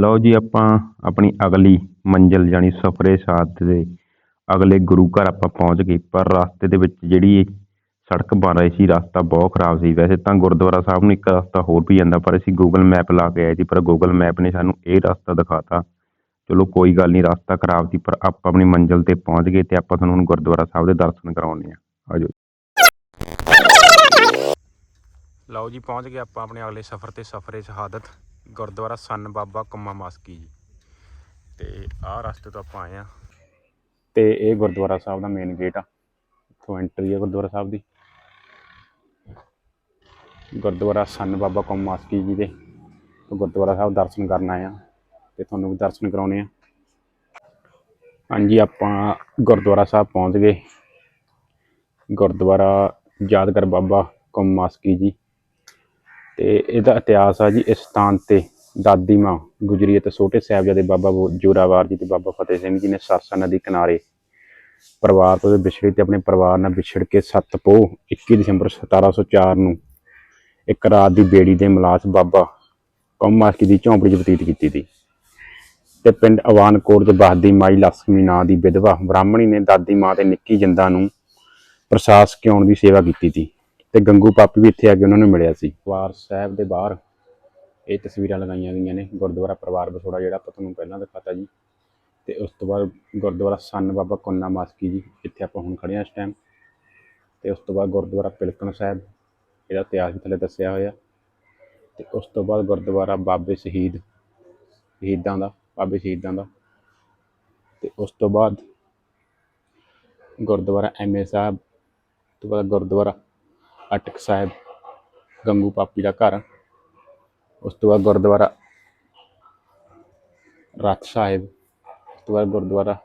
ਲਓ ਜੀ ਆਪਾਂ ਆਪਣੀ ਅਗਲੀ ਮੰਜ਼ਿਲ ਜਾਣੀ ਸਫਰੇ ਸਾਥ ਦੇ ਅਗਲੇ ਗੁਰੂ ਘਰ ਆਪਾਂ ਪਹੁੰਚ ਗਏ, ਪਰ ਰਸਤੇ ਦੇ ਵਿੱਚ ਜਿਹੜੀ ਸੜਕ ਬਣ ਰਹੀ ਸੀ, ਰਸਤਾ ਬਹੁਤ ਖਰਾਬ ਸੀ। ਵੈਸੇ ਤਾਂ ਗੁਰਦੁਆਰਾ ਸਾਹਿਬ ਨੂੰ ਇੱਕ ਰਸਤਾ ਹੋਰ ਵੀ ਜਾਂਦਾ, ਪਰ ਅਸੀਂ ਗੂਗਲ ਮੈਪ ਲਾ ਕੇ ਆਏ ਸੀ, ਪਰ ਗੂਗਲ ਮੈਪ ਨੇ ਸਾਨੂੰ ਇਹ ਰਸਤਾ ਦਿਖਾਤਾ। ਚਲੋ ਕੋਈ ਗੱਲ ਨਹੀਂ, ਰਸਤਾ ਖਰਾਬ ਸੀ, ਪਰ ਆਪਾਂ ਆਪਣੀ ਮੰਜ਼ਿਲ ਤੇ ਪਹੁੰਚ ਗਏ ਤੇ ਆਪਾਂ ਤੁਹਾਨੂੰ ਹੁਣ ਗੁਰਦੁਆਰਾ ਸਾਹਿਬ ਦੇ ਦਰਸ਼ਨ ਕਰਾਉਣੇ ਆ ਆਜੋ ਲਓ ਜੀ, ਪਹੁੰਚ ਗਏ ਆਪਾਂ ਆਪਣੇ ਅਗਲੇ ਸਫ਼ਰ ਤੇ, ਸਫ਼ਰੇ ਸ਼ਹਾਦਤ। ਗੁਰਦੁਆਰਾ ਸੰਨ ਬਾਬਾ ਕੰਮਾ ਮਾਸਕੀ ਜੀ। ਤੇ ਆਹ ਰਸਤੇ ਤੋਂ ਆਪਾਂ ਆਏ ਆ ਤੇ ਇਹ ਗੁਰਦੁਆਰਾ ਸਾਹਿਬ ਦਾ ਮੇਨ ਗੇਟ ਆ। ਇੱਥੋਂ ਐਂਟਰੀ ਆ ਗੁਰਦੁਆਰਾ ਸਾਹਿਬ ਦੀ। ਗੁਰਦੁਆਰਾ ਸੰਨ ਬਾਬਾ ਕੰਮਾ ਮਾਸਕੀ ਜੀ ਦੇ। ਗੁਰਦੁਆਰਾ ਸਾਹਿਬ ਦਰਸ਼ਨ ਕਰਨ ਆਏ ਆ ਤੇ ਤੁਹਾਨੂੰ ਵੀ ਦਰਸ਼ਨ ਕਰਾਉਣੇ ਆ। ਹਾਂਜੀ, ਆਪਾਂ ਗੁਰਦੁਆਰਾ ਸਾਹਿਬ ਪਹੁੰਚ ਗਏ। ਗੁਰਦੁਆਰਾ ਯਾਦਗਾਰ ਬਾਬਾ ਕੰਮਾ ਮਾਸਕੀ ਜੀ। ਤੇ ਇਹਦਾ ਇਤਿਹਾਸ ਆ ਜੀ ਇਸ ਸਥਾਨ ਤੇ। ਦਾਦੀ ਮਾਂ ਗੁਜਰੀ ਅਤੇ ਛੋਟੇ ਸਾਹਿਬਜ਼ਾਦੇ ਬਾਬਾ ਜ਼ੋਰਾਵਾਰ ਜੀ ਤੇ ਬਾਬਾ ਫਤਿਹ ਸਿੰਘ ਜੀ ਨੇ ਸਰਸਾ ਨਦੀ ਕਿਨਾਰੇ ਪਰਿਵਾਰ ਤੋਂ ਵਿਛੜੇ ਤੇ ਆਪਣੇ ਪਰਿਵਾਰ ਨਾਲ ਵਿਛੜ ਕੇ 7 ਪੋਹ 21 ਦਸੰਬਰ 1704 ਨੂੰ ਇੱਕ ਰਾਤ ਦੀ ਬੇੜੀ ਦੇ ਮਲਾਸ ਬਾਬਾ ਕੌਮਾਸਕੀ ਦੀ ਝੌਂਪੜੀ 'ਚ ਬਤੀਤ ਕੀਤੀ ਸੀ। ਤੇ ਪਿੰਡ ਅਵਾਨਕੋਟ ਦੇ ਬਸਦੀ ਮਾਈ ਲక్ష్ਮੀ ਨਾਂ ਦੀ ਵਿਧਵਾ ਬ੍ਰਾਹਮਣੀ ਨੇ ਦਾਦੀ ਮਾਂ ਤੇ ਨਿੱਕੀ ਜਿੰਦਾ ਨੂੰ ਪ੍ਰਸ਼ਾਸ ਕਿਉਣ ਦੀ ਸੇਵਾ ਕੀਤੀ ਸੀ। ਤੇ ਗੰਗੂ ਪਾਪੀ ਵੀ ਇੱਥੇ ਆ ਕੇ ਉਹਨਾਂ ਨੂੰ ਮਿਲਿਆ ਸੀ। ਵਾਰ ਸਾਹਿਬ ਦੇ ਬਾਹਰ ਇਹ ਤਸਵੀਰਾਂ ਲਗਾਈਆਂ ਗਈਆਂ ਨੇ ਗੁਰਦੁਆਰਾ ਪਰਿਵਾਰ ਬਸੋੜਾ, ਜਿਹੜਾ ਆਪਾਂ ਤੁਹਾਨੂੰ ਪਹਿਲਾਂ ਦਿਖਾਤਾ ਜੀ। ਤੇ ਉਸ ਤੋਂ ਬਾਅਦ ਗੁਰਦੁਆਰਾ ਸੰਨ ਬਾਬਾ ਕੋਨਾ ਮਾਸਕੀ ਜੀ, ਇੱਥੇ ਆਪਾਂ ਹੁਣ ਖੜੇ ਹਾਂ ਇਸ ਟਾਈਮ ਤੇ ਉਸ ਤੋਂ ਬਾਅਦ ਗੁਰਦੁਆਰਾ ਪਿਲਕਣ ਸਾਹਿਬ ਇਹਦਾ ਇਤਿਹਾਸ ਵੀ ਥੱਲੇ ਦੱਸਿਆ ਹੋਇਆ। ਤੇ ਉਸ ਤੋਂ ਬਾਅਦ ਗੁਰਦੁਆਰਾ ਬਾਬੇ ਸ਼ਹੀਦ, ਸ਼ਹੀਦਾਂ ਦਾ, ਬਾਬੇ ਸ਼ਹੀਦਾਂ ਦਾ। ਤੇ ਉਸ ਤੋਂ ਬਾਅਦ ਗੁਰਦੁਆਰਾ ਐਮਏ ਸਾਹਿਬ ਤੋਂ ਬਾਅਦ ਗੁਰਦੁਆਰਾ ਅਟਕ ਸਾਹਿਬ, ਗੰਗੂ ਪਾਪੀ ਦਾ ਘਰ। ਉਸ ਤੋਂ ਬਾਅਦ ਗੁਰਦੁਆਰਾ ਰਤ ਸਾਹਿਬ, ਉਸ ਤੋਂ ਬਾਅਦ ਗੁਰਦੁਆਰਾ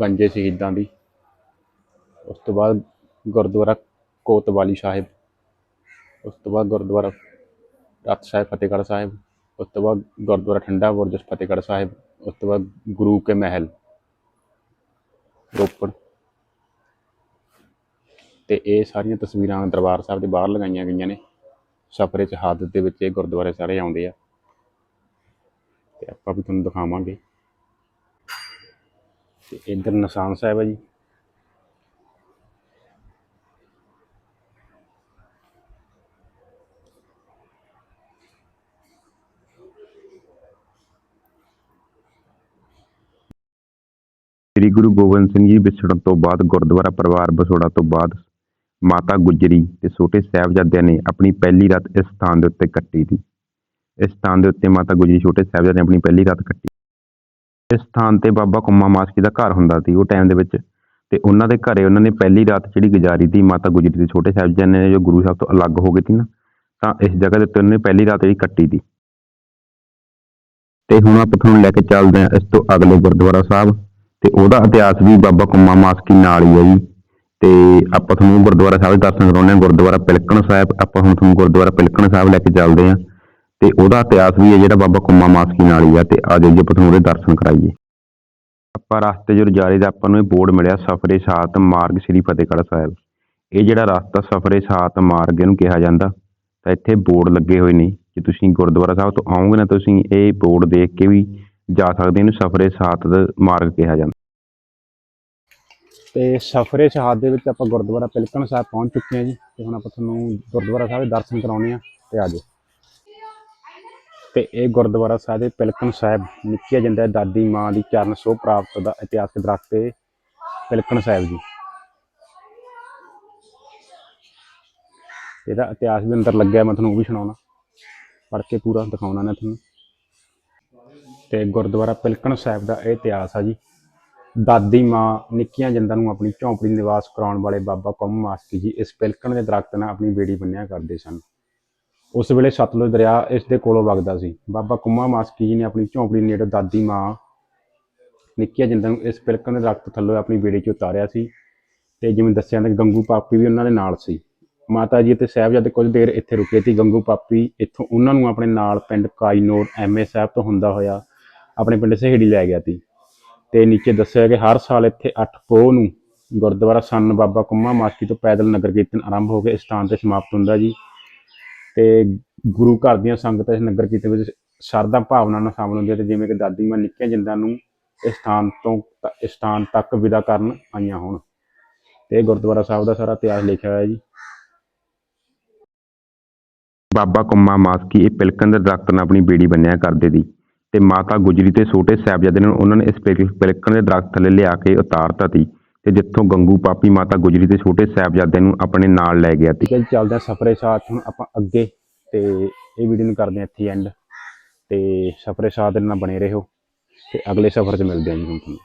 ਗੰਜੇ ਸ਼ਹੀਦਾਂ ਦੀ। ਉਸ ਤੋਂ ਬਾਅਦ ਗੁਰਦੁਆਰਾ ਕੋਤਵਾਲੀ ਸਾਹਿਬ, ਉਸ ਤੋਂ ਬਾਅਦ ਗੁਰਦੁਆਰਾ ਰਤ ਸਾਹਿਬ, ਫਤਿਹਗੜ੍ਹ ਸਾਹਿਬ, ਉਸ ਤੋਂ ਬਾਅਦ ਗੁਰਦੁਆਰਾ ਠੰਡਾ ਬੁਰਜ, ਫਤਿਹਗੜ੍ਹ ਸਾਹਿਬ, ਉਸ ਤੋਂ ਬਾਅਦ ਗੁਰੂ ਕੇ ਮਹਿਲ, ਰੋਪੜ। ਤੇ ਇਹ ਸਾਰੀਆਂ ਤਸਵੀਰਾਂ ਦਰਬਾਰ ਸਾਹਿਬ ਦੇ ਬਾਹਰ ਲਗਾਈਆਂ ਗਈਆਂ ਨੇ। ਸਫਰੇ ਚ ਹਾਦਤ ਦੇ ਵਿੱਚ ਇਹ ਗੁਰਦੁਆਰੇ ਸਾਰੇ ਆਉਂਦੇ ਆ। ਤੇ ਆਪਾਂ ਵੀ ਤੁਹਾਨੂੰ ਦਿਖਾਵਾਂਗੇ। ਤੇ ਇੱਧਰ ਨਿਸ਼ਾਨ ਸਾਹਿਬ ਹੈ ਜੀ। ਸ੍ਰੀ ਗੁਰੂ ਗੋਬਿੰਦ ਸਿੰਘ ਜੀ ਵਿਛੜਨ ਤੋਂ ਬਾਅਦ, ਗੁਰਦੁਆਰਾ ਪਰਿਵਾਰ ਬਸੋੜਾ ਤੋਂ ਬਾਅਦ ਮਾਤਾ ਗੁਜਰੀ ਤੇ ਛੋਟੇ ਸਾਹਿਬਜ਼ਾਦਿਆਂ ਨੇ ਆਪਣੀ ਪਹਿਲੀ ਰਾਤ ਇਸ ਸਥਾਨ ਦੇ ਉੱਤੇ ਕੱਟੀ ਸੀ। ਇਸ ਸਥਾਨ ਦੇ ਉੱਤੇ ਮਾਤਾ ਗੁਜਰੀ, ਛੋਟੇ ਸਾਹਿਬਜ਼ਾਦਿਆਂ ਨੇ ਆਪਣੀ ਪਹਿਲੀ ਰਾਤ ਕੱਟੀ। ਇਸ ਸਥਾਨ ਤੇ ਬਾਬਾ ਕੁੰਮਾ ਮਾਸਕੀ ਦਾ ਘਰ ਹੁੰਦਾ ਸੀ ਉਹ ਟਾਈਮ ਦੇ ਵਿੱਚ। ਤੇ ਉਹਨਾਂ ਦੇ ਘਰੇ ਉਹਨਾਂ ਨੇ ਪਹਿਲੀ ਰਾਤ ਜਿਹੜੀ ਗੁਜ਼ਾਰੀ ਸੀ ਮਾਤਾ ਗੁਜਰੀ ਦੇ ਛੋਟੇ ਸਾਹਿਬਜ਼ਾਦਿਆਂ ਨੇ, ਜੋ ਗੁਰੂ ਸਾਹਿਬ ਤੋਂ ਅਲੱਗ ਹੋ ਗਏ ਸੀ ਨਾ, ਤਾਂ ਇਸ ਜਗ੍ਹਾ ਦੇ ਉੱਤੇ ਉਹਨਾਂ ਨੇ ਪਹਿਲੀ ਰਾਤ ਜਿਹੜੀ ਕੱਟੀ ਸੀ। ਤੇ ਹੁਣ ਆਪਾਂ ਤੁਹਾਨੂੰ ਲੈ ਕੇ ਚੱਲਦੇ ਹਾਂ ਇਸ ਤੋਂ ਅਗਲੇ ਗੁਰਦੁਆਰਾ ਸਾਹਿਬ। ਤੇ ਉਹਦਾ ਇਤਿਹਾਸ ਵੀ ਬਾਬਾ ਕੁੰਮਾ ਮਾਸਕੀ ਨਾਲ ਹੀ ਹੈ ਜੀ। ਤੇ ਆਪਾਂ ਤੁਹਾਨੂੰ ਗੁਰਦੁਆਰਾ ਸਾਹਿਬ ਦੇ ਦਰਸ਼ਨ ਕਰਾਉਂਦੇ ਹਾਂ, ਗੁਰਦੁਆਰਾ ਪਿਲਕਣ ਸਾਹਿਬ, ਆਪਾਂ ਹੁਣ ਤੁਹਾਨੂੰ ਗੁਰਦੁਆਰਾ ਪਿਲਕਣ ਸਾਹਿਬ ਲੈ ਕੇ ਚੱਲਦੇ ਹਾਂ। ਤੇ ਉਹਦਾ ਇਤਿਹਾਸ ਵੀ ਹੈ ਜਿਹੜਾ ਬਾਬਾ ਕੁੰਮਾ ਮਾਸਕੀ ਨਾਲ ਹੀ ਆ, ਤੇ ਆ ਜਾਈਏ ਆਪਾਂ ਤੁਹਾਨੂੰ ਉਹਦੇ ਦਰਸ਼ਨ ਕਰਾਈਏ। ਆਪਾਂ ਰਸਤੇ ਜਦੋਂ ਜਾ ਰਹੇ ਤਾਂ ਆਪਾਂ ਨੂੰ ਇਹ ਬੋਰਡ ਮਿਲਿਆ, ਸਫਰੇ ਸਾਤ ਮਾਰਗ ਸ੍ਰੀ ਫਤਿਹਗੜ੍ਹ ਸਾਹਿਬ। ਇਹ ਜਿਹੜਾ ਰਸਤਾ ਸਫਰੇ ਸਾਤ ਮਾਰਗ ਇਹਨੂੰ ਕਿਹਾ ਜਾਂਦਾ, ਤਾਂ ਇੱਥੇ ਬੋਰਡ ਲੱਗੇ ਹੋਏ ਨੇ। ਜੇ ਤੁਸੀਂ ਗੁਰਦੁਆਰਾ ਸਾਹਿਬ ਤੋਂ ਆਓਗੇ ਨਾ, ਤੁਸੀਂ ਇਹ ਬੋਰਡ ਦੇਖ ਕੇ ਵੀ ਜਾ ਸਕਦੇ ਇਹਨੂੰ ਸਫਰੇ ਸਾਤ ਦਾ ਮਾਰਗ ਕਿਹਾ ਜਾਂਦਾ। ਤੇ ਸਫਰੇ ਸ਼ਹਾਦ ਦੇ ਵਿੱਚ ਆਪਾਂ ਗੁਰਦੁਆਰਾ ਪਿਲਕਣ ਸਾਹਿਬ ਪਹੁੰਚ ਚੁੱਕੇ ਹਾਂ ਜੀ ਤੇ ਹੁਣ ਆਪਾਂ ਤੁਹਾਨੂੰ ਗੁਰਦੁਆਰਾ ਸਾਹਿਬ ਦੇ ਦਰਸ਼ਨ ਕਰਾਉਣੇ ਆ ਤੇ ਆ ਜਾਓ। ਤੇ ਇਹ ਗੁਰਦੁਆਰਾ ਸਾਹਿਬ ਦੇ ਪਿਲਕਣ ਸਾਹਿਬ ਨਿੱਕੀਆ ਜਾਂਦਾ ਦਾਦੀ ਮਾਂ ਦੀ ਚਰਨ ਸੋਹ ਪ੍ਰਾਪਤ ਦਾ ਇਤਿਹਾਸਕ ਦਰਖਤ ਹੈ ਪਿਲਕਣ ਸਾਹਿਬ ਜੀ। ਇਹਦਾ ਇਤਿਹਾਸ ਵੀ ਅੰਦਰ ਲੱਗਿਆ, ਮੈਂ ਤੁਹਾਨੂੰ ਉਹ ਵੀ ਸੁਣਾਉਣਾ। ਪੜ੍ਹ ਕੇ ਪੂਰਾ ਦਿਖਾਉਣਾ ਨਾ ਤੁਹਾਨੂੰ। ਤੇ ਗੁਰਦੁਆਰਾ ਪਿਲਕਣ ਸਾਹਿਬ ਦਾ ਇਹ ਇਤਿਹਾਸ ਆ ਜੀ। ਦਾਦੀ ਮਾਂ ਨਿੱਕੀਆਂ ਜਿੰਦਾਂ ਨੂੰ ਆਪਣੀ ਝੌਂਪੜੀ ਨਿਵਾਸ ਕਰਾਉਣ ਵਾਲੇ ਬਾਬਾ ਕੌਮ ਮਾਸਕੀ ਜੀ ਇਸ ਪਿਲਕਣ ਦੇ ਦਰਖਤ ਨਾਲ ਆਪਣੀ ਬੇੜੀ ਬੰਨਿਆ ਕਰਦੇ ਸਨ। ਉਸ ਵੇਲੇ ਸਤਲੁਜ ਦਰਿਆ ਇਸ ਦੇ ਕੋਲੋਂ ਵਗਦਾ ਸੀ। ਬਾਬਾ ਕੁੰਮਾ ਮਾਸਕੀ ਜੀ ਨੇ ਆਪਣੀ ਝੌਂਪੜੀ ਨੇੜੇ ਦਾਦੀ ਮਾਂ ਨਿੱਕੀਆਂ ਜਿੰਦਾਂ ਨੂੰ ਇਸ ਪਿਲਕਣ ਦੇ ਦਰਖਤ ਥੱਲੇ ਆਪਣੀ ਬੇੜੀ 'ਚ ਉਤਾਰਿਆ ਸੀ ਤੇ ਜਿਵੇਂ ਦੱਸਿਆ ਤਾਂ ਗੰਗੂ ਪਾਪੀ ਵੀ ਉਹਨਾਂ ਦੇ ਨਾਲ ਸੀ। ਮਾਤਾ ਜੀ ਅਤੇ ਸਾਹਿਬਜ਼ਾਦੇ ਕੁਝ ਦੇਰ ਇੱਥੇ ਰੁਕੇ ਸੀ ਗੰਗੂ ਪਾਪੀ ਇੱਥੋਂ ਉਹਨਾਂ ਨੂੰ ਆਪਣੇ ਨਾਲ ਪਿੰਡ ਕਾਈਨੋਰ ਐਮਏ ਸਾਹਿਬ ਤੋਂ ਹੁੰਦਾ ਹੋਇਆ ਆਪਣੇ ਪਿੰਡ ਸਹੇੜੀ ਲੈ ਗਿਆ ਸੀ। ਤੇ ਨੀਚੇ ਦੱਸਿਆ ਕਿ ਹਰ ਸਾਲ ਇੱਥੇ 8 ਪੋਹ ਨੂੰ ਗੁਰਦੁਆਰਾ ਸੰਨ ਬਾਬਾ ਕੁੰਮਾ ਮਾਸਕੀ ਤੋਂ ਪੈਦਲ ਨਗਰ ਕੀਰਤਨ ਆਰੰਭ ਹੋ ਕੇ ਸਥਾਨ ਤੇ ਸਮਾਪਤ ਹੁੰਦਾ ਜੀ। ਤੇ ਗੁਰੂ ਘਰ ਦੀਆਂ ਸੰਗਤਾਂ ਇਸ ਨਗਰ ਕੀਰਤਨ ਵਿੱਚ ਸ਼ਰਧਾ ਭਾਵਨਾ ਨਾਲ ਸ਼ਾਮਲ ਹੁੰਦੀਆਂ ਤੇ ਜਿਵੇਂ ਕਿ ਦਾਦੀ ਮਾਂ ਨਿੱਕੀਆਂ ਜਿੰਦਾਂ ਨੂੰ ਇਸ ਸਥਾਨ ਤੋਂ ਇਸ ਸਥਾਨ ਤੱਕ ਵਿਦਾ ਕਰਨ ਆਈਆਂ ਹੋਣ। ਤੇ ਗੁਰਦੁਆਰਾ ਸਾਹਿਬ ਦਾ ਸਾਰਾ ਇਤਿਹਾਸ ਲਿਖਿਆ ਹੋਇਆ ਜੀ। ਬਾਬਾ ਕੁੰਮਾ ਮਾਸਕੀ ਇਹ ਪਿਲਕੰਦਰ ਦੇ ਦਰਖਤ ਨਾਲ ਆਪਣੀ ਬੇੜੀ ਬੰਨਿਆ ਕਰਦੇ ਦੀ। ਤੇ ਮਾਤਾ ਗੁਜਰੀ ਤੇ ਛੋਟੇ ਸਾਹਿਬਜ਼ਾਦੇ ਨੂੰ ਉਹਨਾਂ ਨੇ ਇਸ ਪਿਲ- ਪਿਲਕਣ ਦੇ ਦਰਖਤ ਥੱਲੇ ਲਿਆ ਕੇ ਉਤਾਰਤਾ ਤੀ ਤੇ ਜਿੱਥੋਂ ਗੰਗੂ ਪਾਪੀ ਮਾਤਾ ਗੁਜਰੀ ਤੇ ਛੋਟੇ ਸਾਹਿਬਜ਼ਾਦੇ ਨੂੰ ਆਪਣੇ ਨਾਲ ਲੈ ਗਿਆ ਠੀਕ ਹੈ ਜੀ ਚੱਲਦੇ ਸਫਰੇ ਸਾਥ, ਹੁਣ ਆਪਾਂ ਅੱਗੇ ਤੇ ਇਹ ਵੀਡੀਓ ਨੂੰ ਕਰਦੇ ਹਾਂ ਇੱਥੇ ਐਂਡ ਤੇ ਸਫਰੇ ਸਾਥ ਦੇ ਨਾਲ ਬਣੇ ਰਹੋ ਤੇ ਅਗਲੇ ਸਫ਼ਰ 'ਚ ਮਿਲਦੇ ਹਾਂ ਜੀ ਹੁਣ ਤੁਹਾਨੂੰ।